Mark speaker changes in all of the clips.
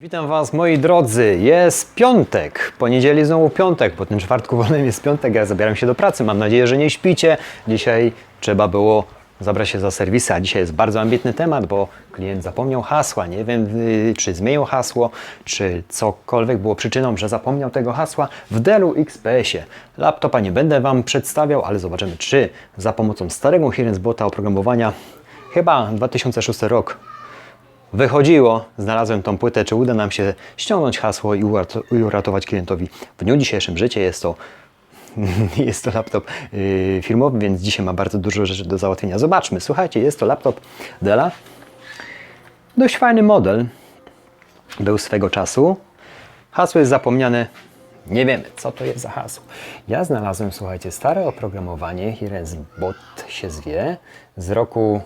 Speaker 1: Witam Was moi drodzy, jest piątek, poniedzieli znowu piątek, po tym czwartku wolnym jest piątek, ja zabieram się do pracy, mam nadzieję, że nie śpicie. Dzisiaj trzeba było zabrać się za serwisy, a dzisiaj jest bardzo ambitny temat, bo klient zapomniał hasła, nie wiem y, czy zmienił hasło, czy cokolwiek było przyczyną, że zapomniał tego hasła w Dellu XPS-ie. Laptopa nie będę Wam przedstawiał, ale zobaczymy czy za pomocą starego Hirens Bota oprogramowania, chyba 2006 rok, wychodziło, znalazłem tą płytę, czy uda nam się ściągnąć hasło i urat- i uratować klientowi. W dniu dzisiejszym życie jest to jest to laptop yy, firmowy, więc dzisiaj ma bardzo dużo rzeczy do załatwienia. Zobaczmy, słuchajcie, jest to laptop Della. Dość fajny model. Był swego czasu. Hasło jest zapomniane. Nie wiemy, co to jest za hasło. Ja znalazłem, słuchajcie, stare oprogramowanie, Hirens Bot się zwie, z roku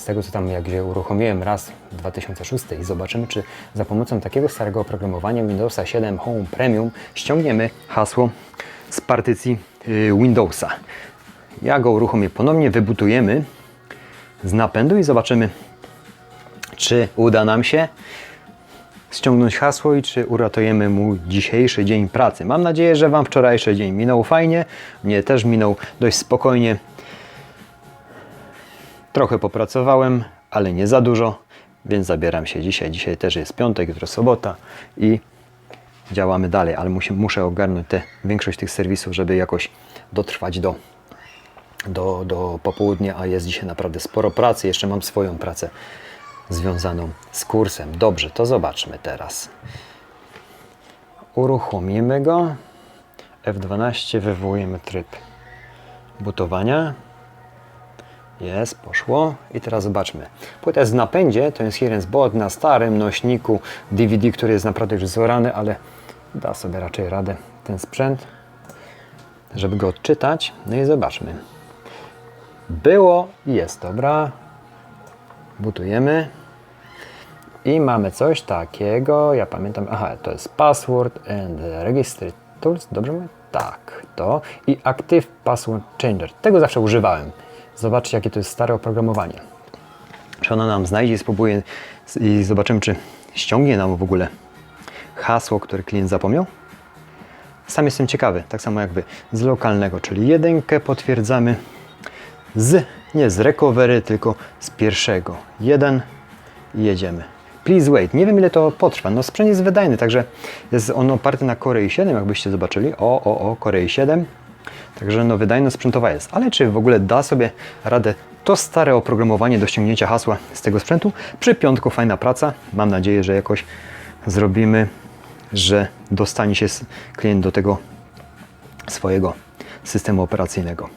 Speaker 1: z tego co tam jak je uruchomiłem raz w 2006 i zobaczymy czy za pomocą takiego starego oprogramowania Windowsa 7 Home Premium ściągniemy hasło z partycji y, Windowsa. Ja go uruchomię ponownie, wybutujemy z napędu i zobaczymy czy uda nam się ściągnąć hasło i czy uratujemy mu dzisiejszy dzień pracy. Mam nadzieję, że Wam wczorajszy dzień minął fajnie, mnie też minął dość spokojnie. Trochę popracowałem, ale nie za dużo, więc zabieram się dzisiaj. Dzisiaj też jest piątek, jutro sobota i działamy dalej, ale musi, muszę ogarnąć te, większość tych serwisów, żeby jakoś dotrwać do, do, do popołudnia, a jest dzisiaj naprawdę sporo pracy. Jeszcze mam swoją pracę związaną z kursem. Dobrze, to zobaczmy teraz. Uruchomimy go. F12 wywołujemy tryb butowania. Jest, poszło. I teraz zobaczmy. Płyta jest w napędzie, to jest Hirens Bot na starym nośniku DVD, który jest naprawdę już zorany, ale da sobie raczej radę ten sprzęt, żeby go odczytać. No i zobaczmy. Było jest, dobra. Butujemy. I mamy coś takiego, ja pamiętam, aha, to jest Password and Registry Tools, dobrze mówię? Tak, to. I Active Password Changer. Tego zawsze używałem. Zobaczcie, jakie to jest stare oprogramowanie. Czy ona nam znajdzie i spróbuje i zobaczymy, czy ściągnie nam w ogóle hasło, które klient zapomniał. Sam jestem ciekawy, tak samo jak Wy, z lokalnego, czyli jedynkę potwierdzamy z, nie z recovery, tylko z pierwszego. Jeden i jedziemy. Please wait. Nie wiem ile to potrwa. No sprzęt jest wydajny, także jest on oparty na Core i7, jakbyście zobaczyli. O, o, o, Core i7. Także no wydajność sprzętowa jest. Ale czy w ogóle da sobie radę to stare oprogramowanie do ściągnięcia hasła z tego sprzętu? Przy piątku fajna praca. Mam nadzieję, że jakoś zrobimy, że dostanie się klient do tego swojego systemu operacyjnego.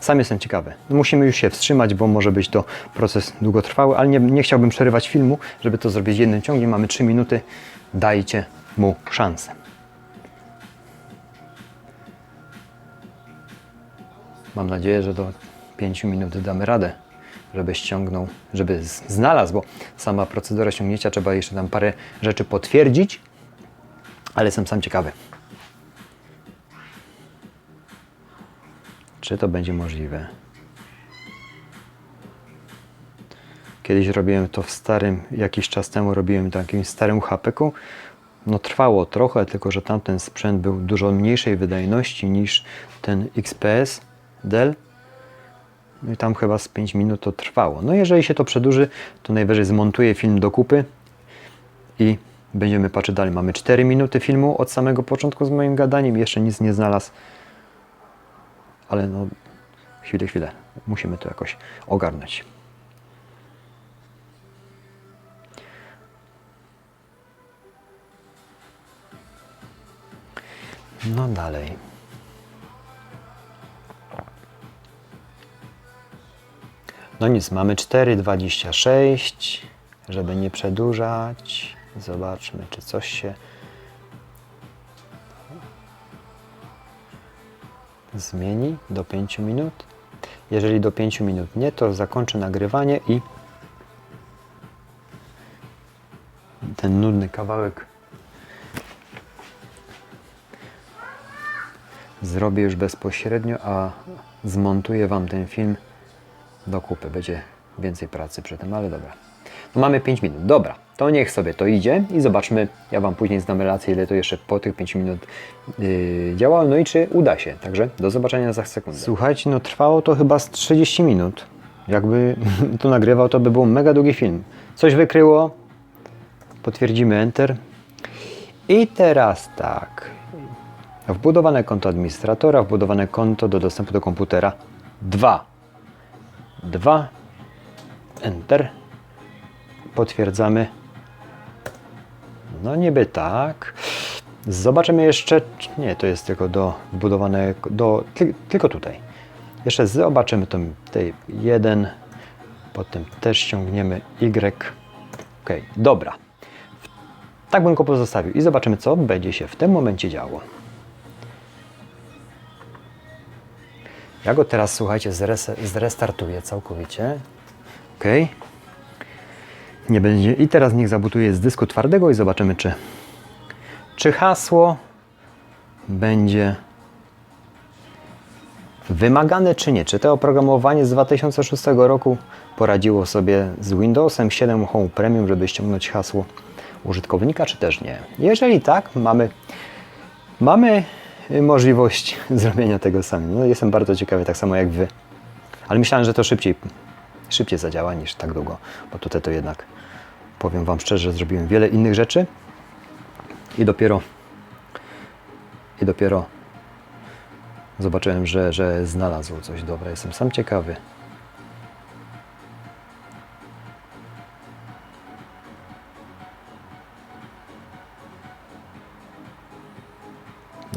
Speaker 1: Sam jestem ciekawy. Musimy już się wstrzymać, bo może być to proces długotrwały, ale nie, nie chciałbym przerywać filmu, żeby to zrobić jednym ciągiem. Mamy 3 minuty. Dajcie mu szansę. Mam nadzieję, że do 5 minut damy radę, żeby ściągnął, żeby znalazł, bo sama procedura ściągnięcia trzeba jeszcze tam parę rzeczy potwierdzić, ale jestem sam ciekawy. Czy to będzie możliwe? Kiedyś robiłem to w starym, jakiś czas temu robiłem jakimś starym HP-ku. No trwało trochę, tylko że tamten sprzęt był dużo mniejszej wydajności niż ten XPS Dell. No i tam chyba z 5 minut to trwało. No jeżeli się to przedłuży, to najwyżej zmontuję film do kupy i będziemy patrzeć dalej. Mamy 4 minuty filmu od samego początku z moim gadaniem. Jeszcze nic nie znalazł ale no chwilę, chwilę. Musimy to jakoś ogarnąć. No dalej. No nic, mamy 4,26, żeby nie przedłużać. Zobaczmy, czy coś się zmieni do 5 minut. Jeżeli do 5 minut nie, to zakończę nagrywanie i ten nudny kawałek zrobię już bezpośrednio, a zmontuję Wam ten film do kupy. Będzie więcej pracy przy tym, ale dobra. No mamy 5 minut. Dobra, to niech sobie to idzie i zobaczmy. Ja Wam później zdam relację, ile to jeszcze po tych 5 minut yy, no i czy uda się. Także do zobaczenia za sekundę. Słuchajcie, no trwało to chyba z 30 minut. Jakby to nagrywał, to by był mega długi film. Coś wykryło, potwierdzimy Enter. I teraz tak. Wbudowane konto administratora, wbudowane konto do dostępu do komputera 2. 2. Enter. Potwierdzamy. No niby tak. Zobaczymy jeszcze. Nie, to jest tylko do wbudowane. Do, ty, tylko tutaj. Jeszcze zobaczymy to tutaj 1. Potem też ściągniemy Y. Ok, dobra. Tak bym go pozostawił i zobaczymy, co będzie się w tym momencie działo. Ja go teraz, słuchajcie, zres- zrestartuję całkowicie. Ok. Nie będzie. I teraz niech zabutuje z dysku twardego i zobaczymy, czy, czy hasło będzie wymagane, czy nie. Czy to oprogramowanie z 2006 roku poradziło sobie z Windowsem 7 Home Premium, żeby ściągnąć hasło użytkownika, czy też nie. Jeżeli tak, mamy Mamy możliwość zrobienia tego sami. No, jestem bardzo ciekawy, tak samo jak Wy. Ale myślałem, że to szybciej, szybciej zadziała niż tak długo, bo tutaj to jednak, powiem Wam szczerze, że zrobiłem wiele innych rzeczy i dopiero i dopiero zobaczyłem, że, że znalazł coś dobre. Jestem sam ciekawy.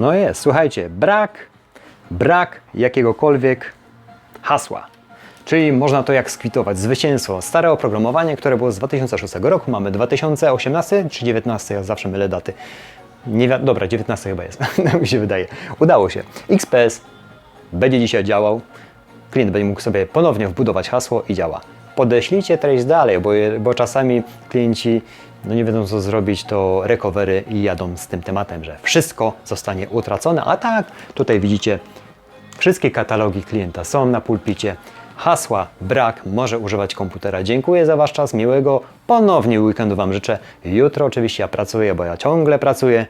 Speaker 1: No jest, słuchajcie, brak, brak jakiegokolwiek hasła. Czyli można to jak skwitować, zwycięstwo. Stare oprogramowanie, które było z 2006 roku, mamy 2018 czy 2019, ja zawsze mylę daty. Nie wi- dobra, 19 chyba jest, tak mi się wydaje. Udało się. XPS będzie dzisiaj działał. Klient będzie mógł sobie ponownie wbudować hasło i działa. Podeślijcie treść dalej, bo, bo czasami klienci no nie wiedzą co zrobić, to recovery i jadą z tym tematem, że wszystko zostanie utracone. A tak, tutaj widzicie, wszystkie katalogi klienta są na pulpicie. Hasła brak, może używać komputera. Dziękuję za Wasz czas, miłego ponownie weekendu Wam życzę. Jutro oczywiście ja pracuję, bo ja ciągle pracuję.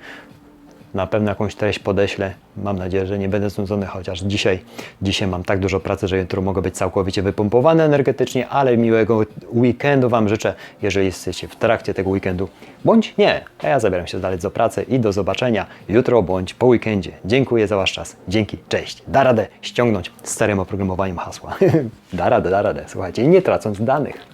Speaker 1: Na pewno jakąś treść podeślę. Mam nadzieję, że nie będę znudzony, chociaż dzisiaj, dzisiaj mam tak dużo pracy, że jutro mogę być całkowicie wypompowany energetycznie, ale miłego weekendu Wam życzę, jeżeli jesteście w trakcie tego weekendu, bądź nie. A ja zabieram się dalej do pracy i do zobaczenia jutro bądź po weekendzie. Dziękuję za Wasz czas. Dzięki, cześć. Da radę ściągnąć starym oprogramowaniem hasła. da radę, da radę. Słuchajcie, nie tracąc danych.